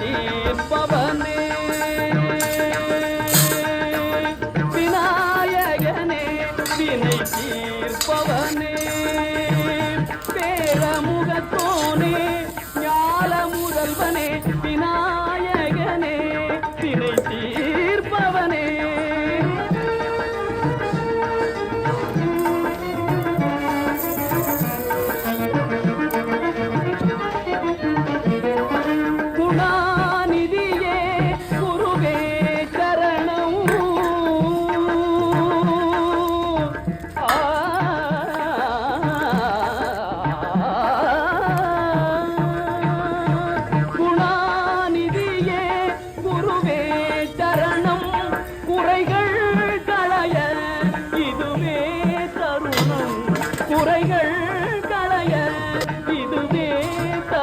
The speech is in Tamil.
காப்பவனே விநாயகனே வினை தீர்ப்பவனே. பேரமுகத்தோனே ஞால முதல்வனே குறைகள் களைய இதுவே